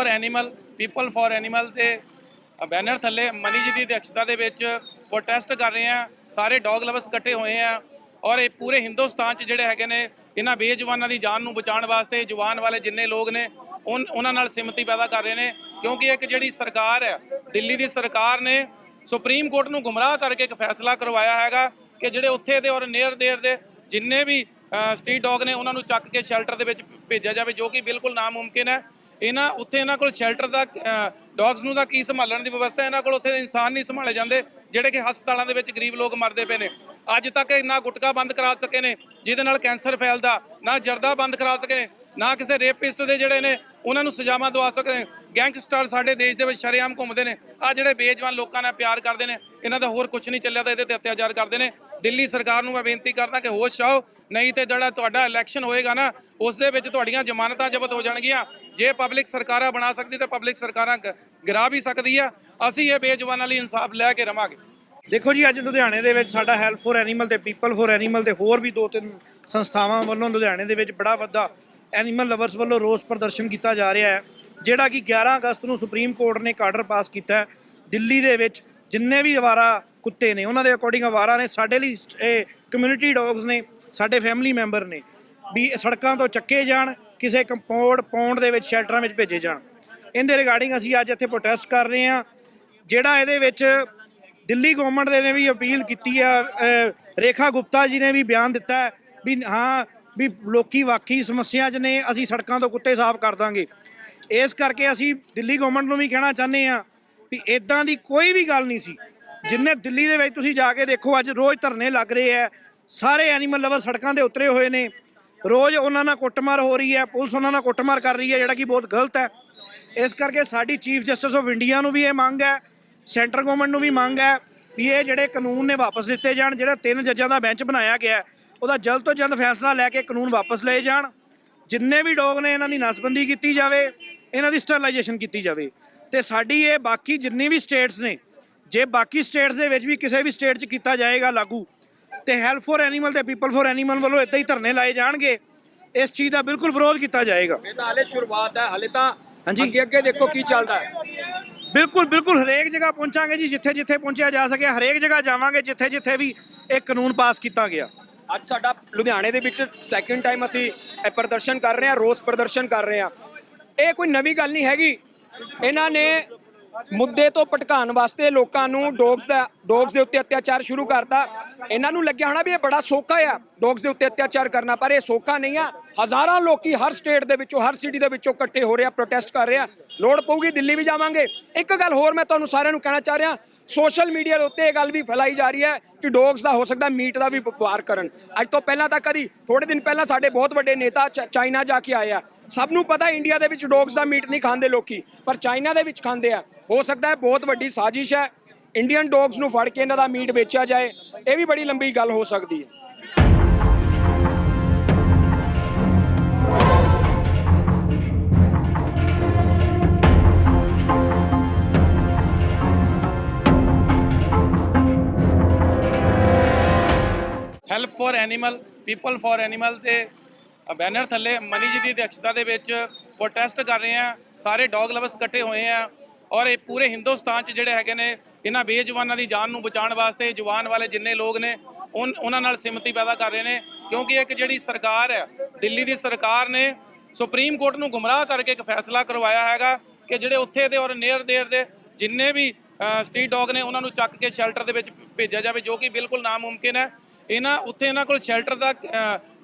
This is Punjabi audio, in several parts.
For animal, people for animal ਤੇ ਬੈਨਰ ਥੱਲੇ ਮਨੀ ਜੀ ਦੀ ਅਧਿਕਸ਼ਤਾ ਦੇ ਵਿੱਚ ਪ੍ਰੋਟੈਸਟ ਕਰ ਰਹੇ ਆ ਸਾਰੇ ਡੌਗ ਲਵਰਸ ਇਕੱਠੇ ਹੋਏ ਆ ਔਰ ਇਹ ਪੂਰੇ ਹਿੰਦੁਸਤਾਨ 'ਚ ਜਿਹੜੇ ਹੈਗੇ ਨੇ, ਇਹਨਾਂ ਬੇਜਵਾਨਾਂ ਦੀ ਜਾਨ ਨੂੰ ਬਚਾਉਣ ਵਾਸਤੇ ਜਵਾਨ ਵਾਲੇ ਜਿੰਨੇ ਲੋਕ ਨੇ, ਉਨ- ਉਹਨਾਂ ਨਾਲ ਸਿਮਤੀ ਪੈਦਾ ਕਰ ਰਹੇ ਨੇ ਕਿਉਂਕਿ ਇੱਕ ਜਿਹੜੀ ਸਰਕਾਰ ਹੈ, ਦਿੱਲੀ ਦੀ ਸਰਕਾਰ ਨੇ ਸੁਪਰੀਮ ਕੋਰਟ ਨੂੰ ਗੁੰਮਰਾਹ ਕਰਕੇ ਇੱਕ ਫੈਸਲਾ ਕਰਵਾਇਆ ਹੈਗਾ ਕਿ ਜਿਹੜੇ ਉੱਥੇ ਦੇ ਔਰ ਨੀਅਰ ਦੇਰ ਦੇ ਜਿੰਨੇ ਵੀ ਸਟਰੀਟ ਡੌਗ ਨੇ, ਉਹਨਾਂ ਨੂੰ ਚੱਕ ਕੇ ਸ਼ੈਲਟਰ ਦੇ ਵਿੱਚ ਭੇਜਿਆ ਜਾਵੇ, ਜੋ ਕਿ ਬਿਲਕੁਲ ਨਾਮੁਮਕਿਨ ਹੈ। ਇਹਨਾਂ, ਉੱਥੇ ਇਹਨਾਂ ਕੋਲ ਸ਼ੈਲਟਰ ਦਾ ਡੌਗਸ ਨੂੰ ਦਾ ਕੀ ਸੰਭਾਲਣ ਦੀ ਵਿਵਸਥਾ ਇਹਨਾਂ ਕੋਲ ਉੱਥੇ ਇਨਸਾਨ ਨਹੀਂ ਸੰਭਾਲੇ ਜਾਂਦੇ, ਜਿਹੜੇ ਕਿ ਹਸਪਤਾਲਾਂ ਦੇ ਵਿੱਚ ਗਰੀਬ ਲੋਕ ਮਰਦੇ ਪਏ ਨੇ। ਅੱਜ ਤੱਕ ਨਾ ਗੁਟਕਾ ਬੰਦ ਕਰਾ ਸਕੇ ਨੇ, ਜਿਹਦੇ ਨਾਲ ਕੈਂਸਰ ਫੈਲਦਾ, ਨਾ ਜਰਦਾ ਬੰਦ ਕਰਾ ਸਕੇ ਨੇ, ਨਾ ਕਿਸੇ ਰੇਪਿਸਟ ਦੇ ਜਿਹੜੇ ਨੇ, ਉਹਨਾਂ ਨੂੰ ਸਜ਼ਾਵਾਂ ਦਵਾ ਸਕੇ ਨੇ। ਗੈਂਗਸਟਰ ਸਾਡੇ ਦੇਸ਼ ਦੇ ਵਿੱਚ ਸ਼ਰੇਆਮ ਘੁੰਮਦੇ ਨੇ। ਆ ਜਿਹੜੇ ਬੇਜਵਾਨ ਲੋਕਾਂ ਨਾਲ ਪਿਆਰ ਕਰਦੇ ਨੇ, ਇਹਨਾਂ ਦਾ ਹੋਰ ਕੁਝ ਨਹੀਂ ਚੱਲਿਆ ਤਾਂ ਇਹਦੇ ਤੇ ਅਤਿਆਚਾਰ ਕਰਦੇ ਨੇ। ਦਿੱਲੀ ਸਰਕਾਰ ਨੂੰ ਮੈਂ ਬੇਨਤੀ ਕਰਦਾ ਕਿ ਹੋਸ਼ ਆਓ ਨਹੀਂ ਤੇ ਜਿਹੜਾ ਤੁਹਾਡਾ ਇਲੈਕਸ਼ਨ ਹੋਏਗਾ ਨਾ ਉਸ ਦੇ ਵਿੱਚ ਤੁਹਾਡੀਆਂ ਜ਼ਮਾਨਤਾਂ ਜ਼ਬਤ ਹੋ ਜਾਣਗੀਆਂ। ਜੇ ਪਬਲਿਕ ਸਰਕਾਰਾਂ ਬਣਾ ਸਕਦੀ ਤਾਂ ਪਬਲਿਕ ਸਰਕਾਰਾਂ ਗ- ਗਿਰਾ ਵੀ ਸਕਦੀ ਆ। ਅਸੀਂ ਇਹ ਬੇਜਵਾਨਾਂ ਲਈ ਇਨਸਾਫ ਲੈ ਕੇ ਰਵਾਂਗੇ। ਦੇਖੋ ਜੀ, ਅੱਜ ਲੁਧਿਆਣੇ ਦੇ ਵਿੱਚ ਸਾਡਾ ਹੈਲਪ ਫॉर ਐਨੀਮਲ ਤੇ ਪੀਪਲ ਫॉर ਐਨੀਮਲ ਤੇ ਹੋਰ ਵੀ ਦੋ ਤਿੰਨ ਸੰਸਥਾਵਾਂ ਵੱਲੋਂ ਲੁਧਿਆਣੇ ਦੇ ਵਿੱਚ ਬੜਾ ਵੱਡਾ ਐਨੀਮਲ ਲਵਰਸ ਵੱਲੋਂ ਰੋਸ ਪ੍ਰਦਰਸ਼ਨ ਕੀਤਾ ਜਾ ਰਿਹਾ ਹੈ। ਜਿਹੜਾ ਕਿ 11 ਅਗਸਤ ਨੂੰ ਸੁਪਰੀਮ ਕੋਰਟ ਨੇ ਇੱਕ ਆਰਡਰ ਪਾਸ ਕੀਤਾ ਦਿੱਲੀ ਦੇ ਵਿੱਚ ਜਿੰਨੇ ਵੀ ਅਵਾਰਾ ਕੁੱਤੇ ਨੇ, ਉਹਨਾਂ ਦੇ ਅਕੋਰਡਿੰਗ ਅਵਾਰਾ ਨੇ, ਸਾਡੇ ਲਈ ਇਹ ਕਮਿਊਨਿਟੀ ਡੌਗਸ ਨੇ, ਸਾਡੇ ਫੈਮਿਲੀ ਮੈਂਬਰ ਨੇ, ਵੀ ਸੜਕਾਂ ਤੋਂ ਚੱਕੇ ਜਾਣ, ਕਿਸੇ ਕੰਪਾਊਂਡ ਪੌਂਡ ਦੇ ਵਿੱਚ ਸ਼ੈਲਟਰਾਂ ਵਿੱਚ ਭੇਜੇ ਜਾਣ। ਇਹਦੇ ਰਿਗਾਰਡਿੰਗ ਅਸੀਂ ਅੱਜ ਇੱਥੇ ਪ੍ਰੋਟੈਸਟ ਕਰ ਰਹੇ ਹਾਂ, ਜਿਹੜਾ ਇਹਦੇ ਵਿੱਚ ਦਿੱਲੀ ਗਵਰਨਮੈਂਟ ਦੇ ਨੇ ਵੀ ਅਪੀਲ ਕੀਤੀ ਆ ਰੇਖਾ ਗੁਪਤਾ ਜੀ ਨੇ ਵੀ ਬਿਆਨ ਦਿੱਤਾ ਵੀ ਹਾਂ, ਵੀ ਲੋਕੀ ਵਾਕਈ ਸਮੱਸਿਆ 'ਚ ਨੇ, ਅਸੀਂ ਸੜਕਾਂ ਤੋਂ ਕੁੱਤੇ ਸਾਫ਼ ਕਰ ਦਾਂਗੇ। ਇਸ ਕਰਕੇ ਅਸੀਂ ਦਿੱਲੀ ਗਵਰਨਮੈਂਟ ਨੂੰ ਵੀ ਕਹਿਣਾ ਚਾਹੁੰਦੇ ਆ ਵੀ ਇਦਾਂ ਦੀ ਕੋਈ ਵੀ ਗੱਲ ਨਹੀਂ ਸੀ, ਜਿੰਨੇ ਦਿੱਲੀ ਦੇ ਵਿੱਚ ਤੁਸੀਂ ਜਾ ਕੇ ਦੇਖੋ, ਅੱਜ ਰੋਜ਼ ਧਰਨੇ ਲੱਗ ਰਹੇ ਆ, ਸਾਰੇ ਐਨੀਮਲ ਲਵਰ ਸੜਕਾਂ ਤੇ ਉਤਰੇ ਹੋਏ ਨੇ, ਰੋਜ਼ ਉਹਨਾਂ ਨਾਲ ਕੁੱਟਮਾਰ ਹੋ ਰਹੀ ਹੈ, ਪੁਲਿਸ ਉਹਨਾਂ ਨਾਲ ਕੁੱਟਮਾਰ ਕਰ ਰਹੀ ਹੈ, ਜਿਹੜਾ ਕਿ ਬਹੁਤ ਗਲਤ ਹੈ। ਇਸ ਕਰਕੇ ਸਾਡੀ ਚੀਫ ਜਸਟਿਸ ਆਫ ਇੰਡੀਆ ਨੂੰ ਵੀ ਇਹ ਮੰਗ ਹੈ ਸੈਂਟਰ ਗਵਰਨਮੈਂਟ ਨੂੰ ਵੀ ਮੰਗ ਹੈ ਵੀ ਇਹ ਜਿਹੜੇ ਕਾਨੂੰਨ ਨੇ ਵਾਪਸ ਦਿੱਤੇ ਜਾਣ, ਜਿਹੜਾ ਤਿੰਨ ਜੱਜਾਂ ਦਾ ਬੈਂਚ ਬਣਾਇਆ ਗਿਆ ਉਹਦਾ ਜਲਦ ਤੋਂ ਜਲਦ ਫੈਸਲਾ ਲੈ ਕੇ ਕਾਨੂੰਨ ਵਾਪਸ ਲਏ ਜਾਣ। ਜਿੰਨੇ ਵੀ ਡੌਗ ਨੇ, ਇਹਨਾਂ ਦੀ ਨਸਬੰਦੀ ਕੀਤੀ ਜਾਵੇ ਇਹਨਾਂ ਦੀ ਸਟਰਲਾਈਜੇਸ਼ਨ ਕੀਤੀ ਜਾਵੇ। ਤੇ ਸਾਡੀ ਇਹ ਬਾਕੀ ਜਿੰਨੀ ਵੀ ਸਟੇਟਸ ਨੇ ਜੇ ਬਾਕੀ ਸਟੇਟਸ ਦੇ ਵਿੱਚ ਵੀ ਕਿਸੇ ਵੀ ਸਟੇਟ 'ਚ ਕੀਤਾ ਜਾਏਗਾ ਲਾਗੂ ਤੇ ਹੈਲਪ ਫॉर ਐਨੀਮਲ ਤੇ ਪੀਪਲ ਫॉर ਐਨੀਮਲ ਵੱਲੋਂ ਇਦਾਂ ਹੀ ਧਰਨੇ ਲਾਏ ਜਾਣਗੇ ਇਸ ਚੀਜ਼ ਦਾ ਬਿਲਕੁਲ ਵਿਰੋਧ ਕੀਤਾ ਜਾਏਗਾ। ਇਹ ਤਾਂ ਹਾਲੇ ਸ਼ੁਰੂਆਤ ਹੈ ਹਾਲੇ ਤਾਂ ਹਾਂਜੀ। ਅੱਗੇ ਅੱਗੇ ਦੇਖੋ ਕੀ ਚੱਲਦਾ ਹੈ। ਬਿਲਕੁਲ ਬਿਲਕੁਲ ਹਰੇਕ ਜਗ੍ਹਾ ਪਹੁੰਚਾਂਗੇ ਜੀ ਜਿੱਥੇ ਜਿੱਥੇ ਪਹੁੰਚਿਆ ਜਾ ਸਕੇ ਹਰੇਕ ਜਗ੍ਹਾ ਜਾਵਾਂਗੇ ਜਿੱਥੇ ਜਿੱਥੇ ਵੀ ਇਹ ਕਾਨੂੰਨ ਪਾਸ ਕੀਤਾ ਗਿਆ। ਅੱਜ ਸਾਡਾ ਲੁਧਿਆਣੇ ਦੇ ਵਿੱਚ ਸੈਕਿੰਡ ਟਾਈਮ ਅਸੀਂ ਪ੍ਰਦਰਸ਼ਨ ਕਰ ਰਹੇ ਹਾਂ ਰੋਸ ਪ੍ਰਦਰਸ਼ਨ ਕਰ ਰਹੇ ਹਾਂ। ਇਹ ਕੋਈ ਨਵੀਂ ਗੱਲ ਨਹੀਂ ਹੈਗੀ। ਇਹਨਾਂ ਨੇ ਮੁੱਦੇ ਤੋਂ ਭਟਕਾਉਣ ਵਾਸਤੇ ਲੋਕਾਂ ਨੂੰ ਡੌਗਸ ਦਾ ਡੌਗਸ ਦੇ ਉੱਤੇ ਅਤਿਆਚਾਰ ਸ਼ੁਰੂ ਕਰਤਾ। ਇਹਨਾਂ ਨੂੰ ਲੱਗਿਆ ਹੋਣਾ ਵੀ ਇਹ ਬੜਾ ਸੌਖਾ ਆ। ਡੌਗਸ ਦੇ ਉੱਤੇ ਅਤਿਆਚਾਰ ਕਰਨਾ, ਪਰ ਇਹ ਸੌਖਾ ਨਹੀਂ ਆ। ਹਜ਼ਾਰਾਂ ਲੋਕੀ ਹਰ ਸਟੇਟ ਦੇ ਵਿੱਚੋਂ, ਹਰ ਸਿਟੀ ਦੇ ਵਿੱਚੋਂ ਇਕੱਠੇ ਹੋ ਰਹੇ ਆ ਪ੍ਰੋਟੈਸਟ ਕਰ ਰਹੇ ਆ। ਲੋੜ ਪਊਗੀ ਦਿੱਲੀ ਵੀ ਜਾਵਾਂਗੇ। ਇੱਕ ਗੱਲ ਹੋਰ ਮੈਂ ਤੁਹਾਨੂੰ ਸਾਰਿਆਂ ਨੂੰ ਕਹਿਣਾ ਚਾਹ ਰਿਹਾ ਸੋਸ਼ਲ ਮੀਡੀਆ ਦੇ ਉੱਤੇ ਇਹ ਗੱਲ ਵੀ ਫੈਲਾਈ ਜਾ ਰਹੀ ਹੈ ਕਿ ਡੌਗਸ ਦਾ ਹੋ ਸਕਦਾ ਮੀਟ ਦਾ ਵੀ ਵਪਾਰ ਕਰਨ। ਅੱਜ ਤੋਂ ਪਹਿਲਾਂ ਤਾਂ ਕਦੀ ਥੋੜੇ ਦਿਨ ਪਹਿਲਾਂ ਸਾਡੇ ਬਹੁਤ ਵੱਡੇ ਨੇਤਾ ਚਾਈਨਾ ਜਾ ਕੇ ਆਏ ਆ। ਸਭ ਨੂੰ ਪਤਾ ਇੰਡੀਆ ਦੇ ਵਿੱਚ ਡੌਗਸ ਦਾ ਮੀਟ ਨਹੀਂ ਖਾਂਦੇ ਲੋਕੀ, ਪਰ ਚਾਈਨਾ ਦੇ ਵਿੱਚ ਖਾਂਦੇ ਆ। ਹੋ ਸਕਦਾ ਹੈ ਬਹੁਤ ਵੱਡੀ ਸਾਜ਼ਿਸ਼ ਹੈ। ਇੰਡੀਅਨ ਡੌਗਸ ਨੂੰ ਫੜ ਕੇ ਇਹਨਾਂ ਦਾ ਮੀਟ ਵੇਚਿਆ ਜਾਏ, ਇਹ ਵੀ ਬੜੀ ਲੰਬੀ ਗੱਲ ਹੋ ਸਕਦੀ ਹੈ। Help for animal people for animal ਤੇ ਬੈਨਰ ਥੱਲੇ ਮਨੀ ਜੀ ਦੀ ਅਧਿਕਸ਼ਤਾ ਦੇ ਵਿੱਚ ਪ੍ਰੋਟੈਸਟ ਕਰ ਰਹੇ ਆ ਸਾਰੇ ਡੌਗ ਲਵਰਸ ਇਕੱਠੇ ਹੋਏ ਆ ਔਰ ਇਹ ਪੂਰੇ ਹਿੰਦੁਸਤਾਨ 'ਚ ਜਿਹੜੇ ਹੈਗੇ ਨੇ ਇਹਨਾਂ ਬੇਜਵਾਨਾਂ ਦੀ ਜਾਨ ਨੂੰ ਬਚਾਉਣ ਵਾਸਤੇ ਜਵਾਨ ਵਾਲੇ ਜਿੰਨੇ ਲੋਕ ਨੇ, ਉਨ- ਉਹਨਾਂ ਨਾਲ ਸਿਮਤੀ ਪੈਦਾ ਕਰ ਰਹੇ ਨੇ, ਕਿਉਂਕਿ ਇੱਕ ਜਿਹੜੀ ਸਰਕਾਰ ਹੈ, ਦਿੱਲੀ ਦੀ ਸਰਕਾਰ ਨੇ ਸੁਪਰੀਮ ਕੋਰਟ ਨੂੰ ਗੁੰਮਰਾਹ ਕਰਕੇ ਇੱਕ ਫੈਸਲਾ ਕਰਵਾਇਆ ਹੈਗਾ ਕਿ ਜਿਹੜੇ ਉੱਥੇ ਦੇ ਔਰ ਨੀਅਰ ਦੇਰ ਦੇ ਜਿੰਨੇ ਵੀ ਸਟਰੀਟ ਡੌਗ ਨੇ, ਉਹਨਾਂ ਨੂੰ ਚੱਕ ਕੇ ਸ਼ੈਲਟਰ ਦੇ ਵਿੱਚ ਭੇਜਿਆ ਜਾਵੇ, ਜੋ ਕਿ ਬਿਲਕੁਲ ਨਾਮੁਮਕਿਨ ਹੈ। ਇਹਨਾਂ, ਉੱਥੇ ਇਹਨਾਂ ਕੋਲ ਸ਼ੈਲਟਰ ਦਾ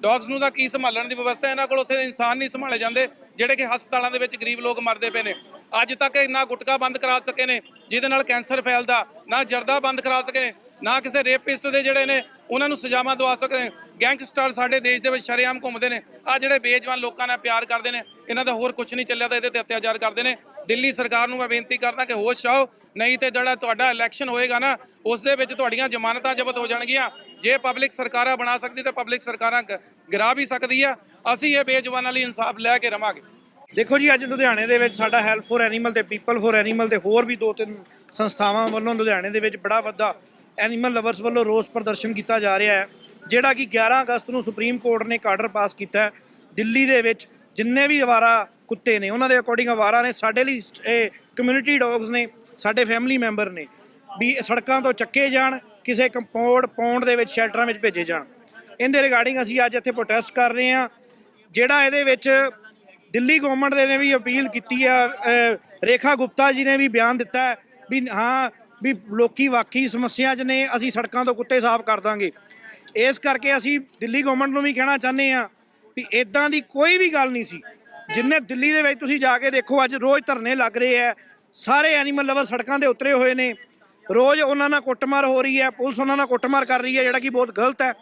ਡੌਗਸ ਨੂੰ ਦਾ ਕੀ ਸੰਭਾਲਣ ਦੀ ਵਿਵਸਥਾ, ਇਹਨਾਂ ਕੋਲ ਉੱਥੇ ਇਨਸਾਨ ਨਹੀਂ ਸੰਭਾਲੇ ਜਾਂਦੇ, ਜਿਹੜੇ ਕਿ ਹਸਪਤਾਲਾਂ ਦੇ ਵਿੱਚ ਗਰੀਬ ਲੋਕ ਮਰਦੇ ਪਏ ਨੇ। ਅੱਜ ਤੱਕ ਨਾ ਗੁਟਕਾ ਬੰਦ ਕਰਾ ਸਕੇ ਨੇ, ਜਿਹਦੇ ਨਾਲ ਕੈਂਸਰ ਫੈਲਦਾ, ਨਾ ਜਰਦਾ ਬੰਦ ਕਰਾ ਸਕੇ ਨੇ, ਨਾ ਕਿਸੇ ਰੇਪਿਸਟ ਦੇ ਜਿਹੜੇ ਨੇ, ਉਹਨਾਂ ਨੂੰ ਸਜ਼ਾਵਾਂ ਦਵਾ ਸਕੇ ਨੇ। ਗੈਂਗਸਟਰ ਸਾਡੇ ਦੇਸ਼ ਦੇ ਵਿੱਚ ਸ਼ਰੇਆਮ ਘੁੰਮਦੇ ਨੇ। ਆ ਜਿਹੜੇ ਬੇਜਵਾਨ ਲੋਕਾਂ ਨਾਲ ਪਿਆਰ ਕਰਦੇ ਨੇ, ਇਹਨਾਂ ਦਾ ਹੋਰ ਕੁਝ ਨਹੀਂ ਚੱਲਿਆ ਤਾਂ ਇਹਦੇ ਤੇ ਅਤਿਆਚਾਰ ਕਰਦੇ ਨੇ। ਦਿੱਲੀ ਸਰਕਾਰ ਨੂੰ ਮੈਂ ਬੇਨਤੀ ਕਰਦਾ ਕਿ ਹੋਸ਼ ਆਓ, ਨਹੀਂ ਤੇ ਜਿਹੜਾ ਤੁਹਾਡਾ ਇਲੈਕਸ਼ਨ ਹੋਏਗਾ ਨਾ ਉਸ ਦੇ ਵਿੱਚ ਤੁਹਾਡੀਆਂ ਜ਼ਮਾਨਤਾਂ ਜ਼ਬਤ ਹੋ ਜਾਣਗੀਆਂ। ਜੇ ਪਬਲਿਕ ਸਰਕਾਰਾਂ ਬਣਾ ਸਕਦੀ ਤਾਂ ਪਬਲਿਕ ਸਰਕਾਰਾਂ ਗ- ਗਿਰਾ ਵੀ ਸਕਦੀ ਆ। ਅਸੀਂ ਇਹ ਬੇਜਵਾਨਾਂ ਲਈ ਇਨਸਾਫ ਲੈ ਕੇ ਰਵਾਂਗੇ। ਦੇਖੋ ਜੀ, ਅੱਜ ਲੁਧਿਆਣੇ ਦੇ ਵਿੱਚ ਸਾਡਾ ਹੈਲਪ ਫॉर ਐਨੀਮਲ ਤੇ ਪੀਪਲ ਫॉर ਐਨੀਮਲ ਤੇ ਹੋਰ ਵੀ ਦੋ ਤਿੰਨ ਸੰਸਥਾਵਾਂ ਵੱਲੋਂ ਲੁਧਿਆਣੇ ਦੇ ਵਿੱਚ ਬੜਾ ਵੱਡਾ ਐਨੀਮਲ ਲਵਰਸ ਵੱਲੋਂ ਰੋਸ ਪ੍ਰਦਰਸ਼ਨ ਕੀਤਾ ਜਾ ਰਿਹਾ ਹੈ, ਜਿਹੜਾ ਕਿ 11 ਅਗਸਤ ਨੂੰ ਸੁਪਰੀਮ ਕੋਰਟ ਨੇ ਇੱਕ ਆਰਡਰ ਪਾਸ ਕੀਤਾ ਹੈ। ਦਿੱਲੀ ਦੇ ਵਿੱਚ ਜਿੰਨੇ ਵੀ ਅਵਾਰਾ ਕੁੱਤੇ ਨੇ, ਉਹਨਾਂ ਦੇ ਅਕੋਰਡਿੰਗ ਅਵਾਰਾ ਨੇ, ਸਾਡੇ ਲਈ ਇਹ ਕਮਿਊਨਿਟੀ ਡੌਗਸ ਨੇ, ਸਾਡੇ ਫੈਮਿਲੀ ਮੈਂਬਰ ਨੇ, ਵੀ ਸੜਕਾਂ ਤੋਂ ਚੱਕੇ ਜਾਣ, ਕਿਸੇ ਕੰਪਾਊਂਡ ਪੌਂਡ ਦੇ ਵਿੱਚ ਸ਼ੈਲਟਰਾਂ ਵਿੱਚ ਭੇਜੇ ਜਾਣ। ਇਹਦੇ ਰਿਗਾਰਡਿੰਗ ਅਸੀਂ ਅੱਜ ਇੱਥੇ ਪ੍ਰੋਟੈਸਟ ਕਰ ਰਹੇ ਹਾਂ, ਜਿਹੜਾ ਇਹਦੇ ਵਿੱਚ ਦਿੱਲੀ ਗਵਰਨਮੈਂਟ ਦੇ ਨੇ ਵੀ ਅਪੀਲ ਕੀਤੀ ਆ ਰੇਖਾ ਗੁਪਤਾ ਜੀ ਨੇ ਵੀ ਬਿਆਨ ਦਿੱਤਾ ਵੀ ਹਾਂ, ਵੀ ਲੋਕੀ ਵਾਕਈ ਸਮੱਸਿਆ 'ਚ ਨੇ, ਅਸੀਂ ਸੜਕਾਂ ਤੋਂ ਕੁੱਤੇ ਸਾਫ਼ ਕਰ ਦਾਂਗੇ। ਇਸ ਕਰਕੇ ਅਸੀਂ ਦਿੱਲੀ ਗਵਰਨਮੈਂਟ ਨੂੰ ਵੀ ਕਹਿਣਾ ਚਾਹੁੰਦੇ ਆ ਵੀ ਇਦਾਂ ਦੀ ਕੋਈ ਵੀ ਗੱਲ ਨਹੀਂ ਸੀ। ਜਿੰਨੇ ਦਿੱਲੀ ਦੇ ਵਿੱਚ ਤੁਸੀਂ ਜਾ ਕੇ ਦੇਖੋ, ਅੱਜ ਰੋਜ਼ ਧਰਨੇ ਲੱਗ ਰਹੇ ਆ, ਸਾਰੇ ਐਨੀਮਲ ਲਵਰ ਸੜਕਾਂ ਦੇ ਉਤਰੇ ਹੋਏ ਨੇ। ਰੋਜ਼ ਉਹਨਾਂ ਨਾਲ ਕੁੱਟਮਾਰ ਹੋ ਰਹੀ ਹੈ, ਪੁਲਿਸ ਉਹਨਾਂ ਨਾਲ ਕੁੱਟਮਾਰ ਕਰ ਰਹੀ ਹੈ, ਜਿਹੜਾ ਕਿ ਬਹੁਤ ਗਲਤ ਹੈ।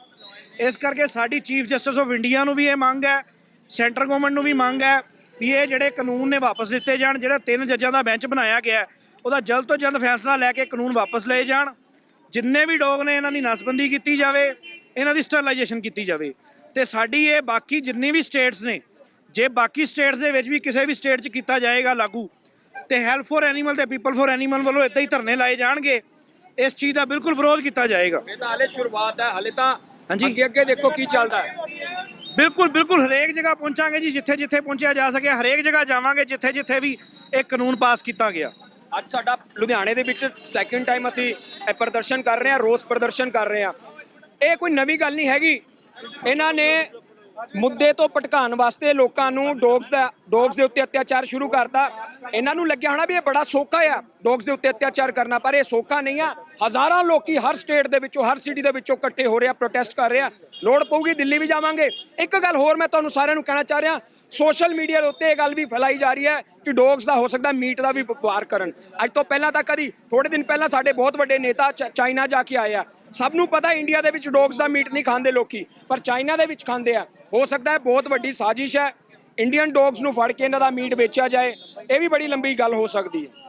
ਇਸ ਕਰਕੇ ਸਾਡੀ ਚੀਫ ਜਸਟਿਸ ਆਫ ਇੰਡੀਆ ਨੂੰ ਵੀ ਇਹ ਮੰਗ ਹੈ ਸੈਂਟਰ ਗਵਰਨਮੈਂਟ ਨੂੰ ਵੀ ਮੰਗ ਹੈ ਵੀ ਇਹ ਜਿਹੜੇ ਕਾਨੂੰਨ ਨੇ ਵਾਪਸ ਲਿੱਤੇ ਜਾਣ ਜਿਹੜਾ ਤਿੰਨ ਜੱਜਾਂ ਦਾ ਬੈਂਚ ਬਣਾਇਆ ਗਿਆ ਉਹਦਾ ਜਲਦ ਤੋਂ ਜਲਦ ਫੈਸਲਾ ਲੈ ਕੇ ਕਾਨੂੰਨ ਵਾਪਸ ਲਏ ਜਾਣ। ਜਿੰਨੇ ਵੀ ਡੌਗ ਨੇ ਇਹਨਾਂ ਦੀ ਨਸਬੰਦੀ ਕੀਤੀ ਜਾਵੇ ਇਹਨਾਂ ਦੀ ਸਟਰਲਾਈਜੇਸ਼ਨ ਕੀਤੀ ਜਾਵੇ। ਤੇ ਸਾਡੀ ਇਹ ਬਾਕੀ ਜਿੰਨੀ ਵੀ ਸਟੇਟਸ ਨੇ ਜੇ ਬਾਕੀ ਸਟੇਟਸ ਦੇ ਵਿੱਚ ਵੀ ਕਿਸੇ ਵੀ ਸਟੇਟ 'ਚ ਕੀਤਾ ਜਾਏਗਾ ਲਾਗੂ ਤੇ ਹੈਲਪ ਫॉर ਐਨੀਮਲ ਤੇ ਪੀਪਲ ਫॉर ਐਨੀਮਲ ਵੱਲੋਂ ਇਦਾਂ ਹੀ ਧਰਨੇ ਲਾਏ ਜਾਣਗੇ ਇਸ ਚੀਜ਼ ਦਾ ਬਿਲਕੁਲ ਵਿਰੋਧ ਕੀਤਾ ਜਾਏਗਾ। ਇਹ ਤਾਂ ਹਾਲੇ ਸ਼ੁਰੂਆਤ ਹੈ ਹਾਲੇ ਤਾਂ ਹਾਂਜੀ। ਅੱਗੇ ਅੱਗੇ ਦੇਖੋ ਕੀ ਚੱਲਦਾ ਹੈ। ਬਿਲਕੁਲ ਬਿਲਕੁਲ ਹਰੇਕ ਜਗ੍ਹਾ ਪਹੁੰਚਾਂਗੇ ਜੀ, ਜਿੱਥੇ ਜਿੱਥੇ ਪਹੁੰਚਿਆ ਜਾ ਸਕੇ, ਹਰੇਕ ਜਗ੍ਹਾ ਜਾਵਾਂਗੇ, ਜਿੱਥੇ ਜਿੱਥੇ ਵੀ ਇਹ ਕਾਨੂੰਨ ਪਾਸ ਕੀਤਾ ਗਿਆ। ਅੱਜ ਸਾਡਾ ਲੁਧਿਆਣੇ ਦੇ ਵਿੱਚ ਸੈਕਿੰਡ ਟਾਈਮ ਅਸੀਂ ਇਹ ਪ੍ਰਦਰਸ਼ਨ ਕਰ ਰਹੇ ਹਾਂ, ਰੋਸ ਪ੍ਰਦਰਸ਼ਨ ਕਰ ਰਹੇ ਹਾਂ। ਇਹ ਕੋਈ ਨਵੀਂ ਗੱਲ ਨਹੀਂ ਹੈਗੀ। ਇਹਨਾਂ ਨੇ ਮੁੱਦੇ ਤੋਂ ਭਟਕਾਉਣ ਵਾਸਤੇ ਲੋਕਾਂ ਨੂੰ ਡੌਗਸ ਦਾ ਡੌਗਸ ਦੇ ਉੱਤੇ ਅਤਿਆਚਾਰ ਸ਼ੁਰੂ ਕਰਤਾ। ਇਹਨਾਂ ਨੂੰ ਲੱਗਿਆ ਹੋਣਾ ਵੀ ਇਹ ਬੜਾ ਸੌਖਾ ਆ। ਡੌਗਸ ਦੇ ਉੱਤੇ ਅਤਿਆਚਾਰ ਕਰਨਾ, ਪਰ ਇਹ ਸੌਖਾ ਨਹੀਂ ਆ। ਹਜ਼ਾਰਾਂ ਲੋਕੀ ਹਰ ਸਟੇਟ ਦੇ ਵਿੱਚੋਂ, ਹਰ ਸਿਟੀ ਦੇ ਵਿੱਚੋਂ ਇਕੱਠੇ ਹੋ ਰਹੇ ਆ ਪ੍ਰੋਟੈਸਟ ਕਰ ਰਹੇ ਆ। ਲੋੜ ਪਊਗੀ ਦਿੱਲੀ ਵੀ ਜਾਵਾਂਗੇ। ਇੱਕ ਗੱਲ ਹੋਰ ਮੈਂ ਤੁਹਾਨੂੰ ਸਾਰਿਆਂ ਨੂੰ ਕਹਿਣਾ ਚਾਹ ਰਿਹਾ ਸੋਸ਼ਲ ਮੀਡੀਆ ਦੇ ਉੱਤੇ ਇਹ ਗੱਲ ਵੀ ਫੈਲਾਈ ਜਾ ਰਹੀ ਹੈ ਕਿ ਡੌਗਸ ਦਾ ਹੋ ਸਕਦਾ ਮੀਟ ਦਾ ਵੀ ਵਪਾਰ ਕਰਨ। ਅੱਜ ਤੋਂ ਪਹਿਲਾਂ ਤਾਂ ਕਦੀ ਥੋੜੇ ਦਿਨ ਪਹਿਲਾਂ ਸਾਡੇ ਬਹੁਤ ਵੱਡੇ ਨੇਤਾ ਚਾਈਨਾ ਜਾ ਕੇ ਆਏ ਆ। ਸਭ ਨੂੰ ਪਤਾ ਇੰਡੀਆ ਦੇ ਵਿੱਚ ਡੌਗਸ ਦਾ ਮੀਟ ਨਹੀਂ ਖਾਂਦੇ ਲੋਕੀ, ਪਰ ਚਾਈਨਾ ਦੇ ਵਿੱਚ ਖਾਂਦੇ ਆ। ਹੋ ਸਕਦਾ ਹੈ ਬਹੁਤ ਵੱਡੀ ਸਾਜ਼ਿਸ਼ ਹੈ। ਇੰਡੀਅਨ ਡੌਗਸ ਨੂੰ ਫੜ ਕੇ ਇਹਨਾਂ ਦਾ ਮੀਟ ਵੇਚਿਆ ਜਾਏ, ਇਹ ਵੀ ਬੜੀ ਲੰਬੀ ਗੱਲ ਹੋ ਸਕਦੀ ਹੈ।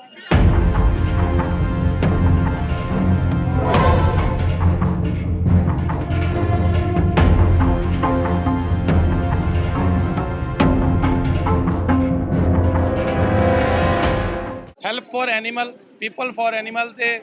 Help for animal people for animal ਤੇ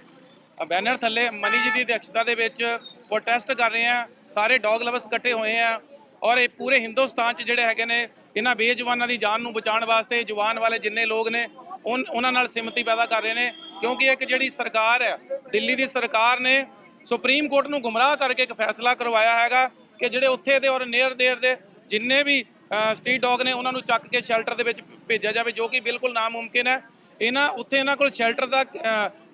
ਬੈਨਰ ਥੱਲੇ ਮਨੀ ਜੀ ਦੀ ਅਧਿਕਸ਼ਤਾ ਦੇ ਵਿੱਚ ਪ੍ਰੋਟੈਸਟ ਕਰ ਰਹੇ ਆ ਸਾਰੇ ਡੌਗ ਲਵਰਸ ਇਕੱਠੇ ਹੋਏ ਆ ਔਰ ਇਹ ਪੂਰੇ ਹਿੰਦੁਸਤਾਨ 'ਚ ਜਿਹੜੇ ਹੈਗੇ ਨੇ ਇਹਨਾਂ ਬੇਜਵਾਨਾਂ ਦੀ ਜਾਨ ਨੂੰ ਬਚਾਉਣ ਵਾਸਤੇ ਜਵਾਨ ਵਾਲੇ ਜਿੰਨੇ ਲੋਕ ਨੇ, ਉਨ- ਉਹਨਾਂ ਨਾਲ ਸਿਮਤੀ ਪੈਦਾ ਕਰ ਰਹੇ ਨੇ, ਕਿਉਂਕਿ ਇੱਕ ਜਿਹੜੀ ਸਰਕਾਰ ਹੈ, ਦਿੱਲੀ ਦੀ ਸਰਕਾਰ ਨੇ ਸੁਪਰੀਮ ਕੋਰਟ ਨੂੰ ਗੁੰਮਰਾਹ ਕਰਕੇ ਇੱਕ ਫੈਸਲਾ ਕਰਵਾਇਆ ਹੈਗਾ ਕਿ ਜਿਹੜੇ ਉੱਥੇ ਦੇ ਔਰ ਨੇਅਰ ਦੇਰ ਦੇ ਜਿੰਨੇ ਵੀ ਸਟਰੀਟ ਡੌਗ ਨੇ, ਉਹਨਾਂ ਨੂੰ ਚੱਕ ਕੇ ਸ਼ੈਲਟਰ ਦੇ ਵਿੱਚ ਭੇਜਿਆ ਜਾਵੇ, ਜੋ ਕਿ ਬਿਲਕੁਲ ਨਾਮੁਮਕਿਨ ਹੈ। ਇਹਨਾਂ, ਉੱਥੇ ਇਹਨਾਂ ਕੋਲ ਸ਼ੈਲਟਰ ਦਾ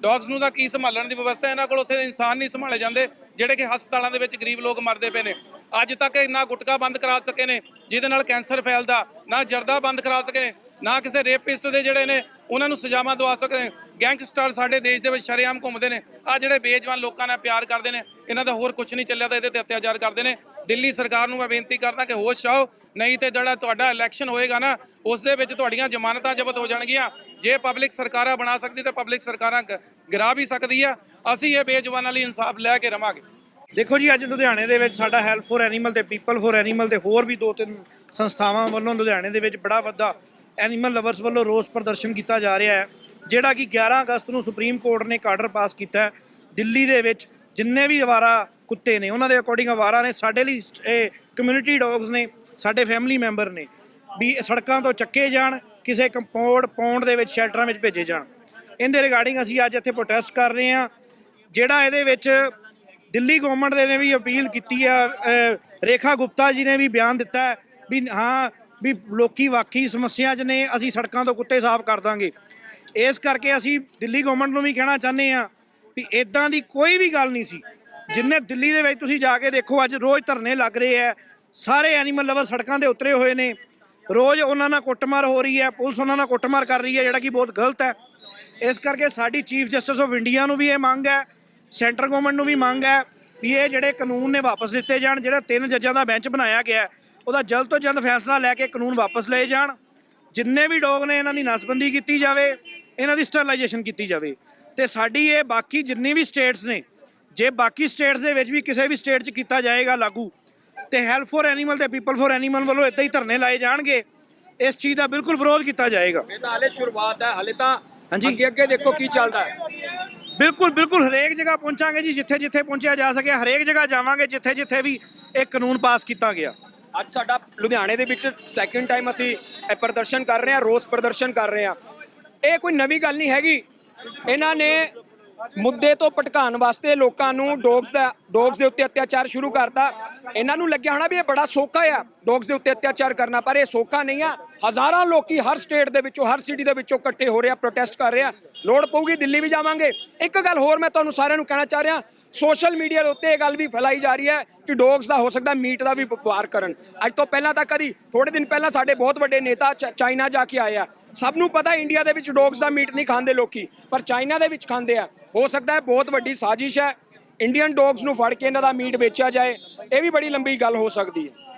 ਡੌਗਸ ਨੂੰ ਦਾ ਕੀ ਸੰਭਾਲਣ ਦੀ ਵਿਵਸਥਾ, ਇਹਨਾਂ ਕੋਲ ਉੱਥੇ ਇਨਸਾਨ ਨਹੀਂ ਸੰਭਾਲੇ ਜਾਂਦੇ, ਜਿਹੜੇ ਕਿ ਹਸਪਤਾਲਾਂ ਦੇ ਵਿੱਚ ਗਰੀਬ ਲੋਕ ਮਰਦੇ ਪਏ ਨੇ। ਅੱਜ ਤੱਕ ਨਾ ਗੁਟਕਾ ਬੰਦ ਕਰਾ ਸਕੇ ਨੇ, ਜਿਹਦੇ ਨਾਲ ਕੈਂਸਰ ਫੈਲਦਾ, ਨਾ ਜਰਦਾ ਬੰਦ ਕਰਾ ਸਕੇ ਨੇ, ਨਾ ਕਿਸੇ ਰੇਪਿਸਟ ਦੇ ਜਿਹੜੇ ਨੇ, ਉਹਨਾਂ ਨੂੰ ਸਜ਼ਾਵਾਂ ਦਵਾ ਸਕਦੇ ਨੇ। ਗੈਂਗਸਟਰ ਸਾਡੇ ਦੇਸ਼ ਦੇ ਵਿੱਚ ਸ਼ਰੇਆਮ ਘੁੰਮਦੇ ਨੇ। ਆ ਜਿਹੜੇ ਬੇਜਵਾਨ ਲੋਕਾਂ ਨਾਲ ਪਿਆਰ ਕਰਦੇ ਨੇ, ਇਹਨਾਂ ਦਾ ਹੋਰ ਕੁਝ ਨਹੀਂ ਚੱਲਿਆ ਤਾਂ ਇਹਦੇ ਤੇ ਅਤਿਆਚਾਰ ਕਰਦੇ ਨੇ। ਦਿੱਲੀ ਸਰਕਾਰ ਨੂੰ ਮੈਂ ਬੇਨਤੀ ਕਰਦਾ ਕਿ ਹੋਸ਼ ਆਓ, ਨਹੀਂ ਤੇ ਜਿਹੜਾ ਤੁਹਾਡਾ ਇਲੈਕਸ਼ਨ ਹੋਏਗਾ ਨਾ ਉਸ ਦੇ ਵਿੱਚ ਤੁਹਾਡੀਆਂ ਜ਼ਮਾਨਤਾਂ ਜ਼ਬਤ ਹੋ ਜਾਣਗੀਆਂ। ਜੇ ਪਬਲਿਕ ਸਰਕਾਰਾਂ ਬਣਾ ਸਕਦੀ ਤਾਂ ਪਬਲਿਕ ਸਰਕਾਰਾਂ ਗ- ਗਿਰਾ ਵੀ ਸਕਦੀ ਆ। ਅਸੀਂ ਇਹ ਬੇਜਵਾਨਾਂ ਲਈ ਇਨਸਾਫ ਲੈ ਕੇ ਰਵਾਂਗੇ। ਦੇਖੋ ਜੀ, ਅੱਜ ਲੁਧਿਆਣੇ ਦੇ ਵਿੱਚ ਸਾਡਾ ਹੈਲਪ ਫॉर ਐਨੀਮਲ ਤੇ ਪੀਪਲ ਫॉर ਐਨੀਮਲ ਤੇ ਹੋਰ ਵੀ ਦੋ ਤਿੰਨ ਸੰਸਥਾਵਾਂ ਵੱਲੋਂ ਲੁਧਿਆਣੇ ਦੇ ਵਿੱਚ ਬੜਾ ਵੱਡਾ ਐਨੀਮਲ ਲਵਰਸ ਵੱਲੋਂ ਰੋਸ ਪ੍ਰਦਰਸ਼ਨ ਕੀਤਾ ਜਾ ਰਿਹਾ ਹੈ, ਜਿਹੜਾ ਕਿ 11 ਅਗਸਤ ਨੂੰ ਸੁਪਰੀਮ ਕੋਰਟ ਨੇ ਇੱਕ ਆਰਡਰ ਪਾਸ ਕੀਤਾ ਹੈ। ਦਿੱਲੀ ਦੇ ਵਿੱਚ ਜਿੰਨੇ ਵੀ ਅਵਾਰਾ ਕੁੱਤੇ ਨੇ, ਉਹਨਾਂ ਦੇ ਅਕੋਰਡਿੰਗ ਅਵਾਰਾ ਨੇ, ਸਾਡੇ ਲਈ ਇਹ ਕਮਿਊਨਿਟੀ ਡੌਗਸ ਨੇ, ਸਾਡੇ ਫੈਮਿਲੀ ਮੈਂਬਰ ਨੇ, ਵੀ ਸੜਕਾਂ ਤੋਂ ਚੱਕੇ ਜਾਣ, ਕਿਸੇ ਕੰਪਾਊਂਡ ਪੌਂਡ ਦੇ ਵਿੱਚ ਸ਼ੈਲਟਰਾਂ ਵਿੱਚ ਭੇਜੇ ਜਾਣ। ਇਹਦੇ ਰਿਗਾਰਡਿੰਗ ਅਸੀਂ ਅੱਜ ਇੱਥੇ ਪ੍ਰੋਟੈਸਟ ਕਰ ਰਹੇ ਹਾਂ, ਜਿਹੜਾ ਇਹਦੇ ਵਿੱਚ ਦਿੱਲੀ ਗਵਰਨਮੈਂਟ ਦੇ ਨੇ ਵੀ ਅਪੀਲ ਕੀਤੀ ਆ ਰੇਖਾ ਗੁਪਤਾ ਜੀ ਨੇ ਵੀ ਬਿਆਨ ਦਿੱਤਾ ਵੀ ਹਾਂ, ਵੀ ਲੋਕੀ ਵਾਕਈ ਸਮੱਸਿਆ 'ਚ ਨੇ, ਅਸੀਂ ਸੜਕਾਂ ਤੋਂ ਕੁੱਤੇ ਸਾਫ਼ ਕਰ ਦਾਂਗੇ। ਇਸ ਕਰਕੇ ਅਸੀਂ ਦਿੱਲੀ ਗਵਰਨਮੈਂਟ ਨੂੰ ਵੀ ਕਹਿਣਾ ਚਾਹੁੰਦੇ ਆ ਵੀ ਇਦਾਂ ਦੀ ਕੋਈ ਵੀ ਗੱਲ ਨਹੀਂ ਸੀ। ਜਿੰਨੇ ਦਿੱਲੀ ਦੇ ਵਿੱਚ ਤੁਸੀਂ ਜਾ ਕੇ ਦੇਖੋ, ਅੱਜ ਰੋਜ਼ ਧਰਨੇ ਲੱਗ ਰਹੇ ਆ, ਸਾਰੇ ਐਨੀਮਲ ਲਵਰ ਸੜਕਾਂ ਤੇ ਉਤਰੇ ਹੋਏ ਨੇ। ਰੋਜ਼ ਉਹਨਾਂ ਨਾਲ ਕੁੱਟਮਾਰ ਹੋ ਰਹੀ ਹੈ, ਪੁਲਿਸ ਉਹਨਾਂ ਨਾਲ ਕੁੱਟਮਾਰ ਕਰ ਰਹੀ ਹੈ, ਜਿਹੜਾ ਕਿ ਬਹੁਤ ਗਲਤ ਹੈ। ਇਸ ਕਰਕੇ ਸਾਡੀ ਚੀਫ ਜਸਟਿਸ ਆਫ ਇੰਡੀਆ ਨੂੰ ਵੀ ਇਹ ਮੰਗ ਹੈ ਸੈਂਟਰ ਗਵਰਨਮੈਂਟ ਨੂੰ ਵੀ ਮੰਗ ਹੈ ਵੀ ਇਹ ਜਿਹੜੇ ਕਾਨੂੰਨ ਨੇ ਵਾਪਸ ਲਿੱਤੇ ਜਾਣ ਜਿਹੜਾ ਤਿੰਨ ਜੱਜਾਂ ਦਾ ਬੈਂਚ ਬਣਾਇਆ ਗਿਆ ਉਹਦਾ ਜਲਦ ਤੋਂ ਜਲਦ ਫੈਸਲਾ ਲੈ ਕੇ ਕਾਨੂੰਨ ਵਾਪਸ ਲਏ ਜਾਣ। ਜਿੰਨੇ ਵੀ ਡੌਗ ਨੇ ਇਹਨਾਂ ਦੀ ਨਸਬੰਦੀ ਕੀਤੀ ਜਾਵੇ ਇਹਨਾਂ ਦੀ ਸਟਰਲਾਈਜੇਸ਼ਨ ਕੀਤੀ ਜਾਵੇ। ਤੇ ਸਾਡੀ ਇਹ ਬਾਕੀ ਜਿੰਨੀ ਵੀ ਸਟੇਟਸ ਨੇ ਜੇ ਬਾਕੀ ਸਟੇਟਸ ਦੇ ਵਿੱਚ ਵੀ ਕਿਸੇ ਵੀ ਸਟੇਟ 'ਚ ਕੀਤਾ ਜਾਏਗਾ ਲਾਗੂ ਤੇ ਹੈਲਪ ਫॉर ਐਨੀਮਲ ਤੇ ਪੀਪਲ ਫॉर ਐਨੀਮਲ ਵੱਲੋਂ ਇਦਾਂ ਹੀ ਧਰਨੇ ਲਾਏ ਜਾਣਗੇ ਇਸ ਚੀਜ਼ ਦਾ ਬਿਲਕੁਲ ਵਿਰੋਧ ਕੀਤਾ ਜਾਏਗਾ। ਇਹ ਤਾਂ ਹਾਲੇ ਸ਼ੁਰੂਆਤ ਹੈ ਹਾਲੇ ਤਾਂ ਹਾਂਜੀ। ਅੱਗੇ ਅੱਗੇ ਦੇਖੋ ਕੀ ਚੱਲਦਾ ਹੈ। ਬਿਲਕੁਲ ਬਿਲਕੁਲ ਹਰੇਕ ਜਗ੍ਹਾ ਪਹੁੰਚਾਂਗੇ ਜੀ, ਜਿੱਥੇ ਜਿੱਥੇ ਪਹੁੰਚਿਆ ਜਾ ਸਕੇ, ਹਰੇਕ ਜਗ੍ਹਾ ਜਾਵਾਂਗੇ, ਜਿੱਥੇ ਜਿੱਥੇ ਵੀ ਇਹ ਕਾਨੂੰਨ ਪਾਸ ਕੀਤਾ ਗਿਆ। ਅੱਜ ਸਾਡਾ ਲੁਧਿਆਣੇ ਦੇ ਵਿੱਚ ਸੈਕਿੰਡ ਟਾਈਮ ਅਸੀਂ ਇਹ ਪ੍ਰਦਰਸ਼ਨ ਕਰ ਰਹੇ ਹਾਂ, ਰੋਸ ਪ੍ਰਦਰਸ਼ਨ ਕਰ ਰਹੇ ਹਾਂ। ਇਹ ਕੋਈ ਨਵੀਂ ਗੱਲ ਨਹੀਂ ਹੈਗੀ। ਇਹਨਾਂ ਨੇ ਮੁੱਦੇ ਤੋਂ ਭਟਕਾਉਣ ਵਾਸਤੇ ਲੋਕਾਂ ਨੂੰ ਡੌਗਸ ਦਾ ਡੌਗਸ ਦੇ ਉੱਤੇ ਅਤਿਆਚਾਰ ਸ਼ੁਰੂ ਕਰਤਾ। ਇਹਨਾਂ ਨੂੰ ਲੱਗਿਆ ਹੋਣਾ ਵੀ ਇਹ ਬੜਾ ਸੌਖਾ ਆ। ਡੌਗਸ ਦੇ ਉੱਤੇ ਅਤਿਆਚਾਰ ਕਰਨਾ, ਪਰ ਇਹ ਸੌਖਾ ਨਹੀਂ ਆ। ਹਜ਼ਾਰਾਂ ਲੋਕੀ ਹਰ ਸਟੇਟ ਦੇ ਵਿੱਚੋਂ, ਹਰ ਸਿਟੀ ਦੇ ਵਿੱਚੋਂ ਇਕੱਠੇ ਹੋ ਰਹੇ ਆ ਪ੍ਰੋਟੈਸਟ ਕਰ ਰਹੇ ਆ। ਲੋੜ ਪਊਗੀ ਦਿੱਲੀ ਵੀ ਜਾਵਾਂਗੇ। ਇੱਕ ਗੱਲ ਹੋਰ ਮੈਂ ਤੁਹਾਨੂੰ ਸਾਰਿਆਂ ਨੂੰ ਕਹਿਣਾ ਚਾਹ ਰਿਹਾ ਸੋਸ਼ਲ ਮੀਡੀਆ ਦੇ ਉੱਤੇ ਇਹ ਗੱਲ ਵੀ ਫੈਲਾਈ ਜਾ ਰਹੀ ਹੈ ਕਿ ਡੌਗਸ ਦਾ ਹੋ ਸਕਦਾ ਮੀਟ ਦਾ ਵੀ ਵਪਾਰ ਕਰਨ। ਅੱਜ ਤੋਂ ਪਹਿਲਾਂ ਤਾਂ ਕਦੀ ਥੋੜੇ ਦਿਨ ਪਹਿਲਾਂ ਸਾਡੇ ਬਹੁਤ ਵੱਡੇ ਨੇਤਾ ਚਾਈਨਾ ਜਾ ਕੇ ਆਏ ਆ। ਸਭ ਨੂੰ ਪਤਾ ਇੰਡੀਆ ਦੇ ਵਿੱਚ ਡੌਗਸ ਦਾ ਮੀਟ ਨਹੀਂ ਖਾਂਦੇ ਲੋਕੀ, ਪਰ ਚਾਈਨਾ ਦੇ ਵਿੱਚ ਖਾਂਦੇ ਆ। ਹੋ ਸਕਦਾ ਹੈ ਬਹੁਤ ਵੱਡੀ ਸਾਜ਼ਿਸ਼ ਹੈ। ਇੰਡੀਅਨ ਡੌਗਸ ਨੂੰ ਫੜ ਕੇ ਇਹਨਾਂ ਦਾ ਮੀਟ ਵੇਚਿਆ ਜਾਏ, ਇਹ ਵੀ ਬੜੀ ਲੰਬੀ ਗੱਲ ਹੋ ਸਕਦੀ ਹੈ।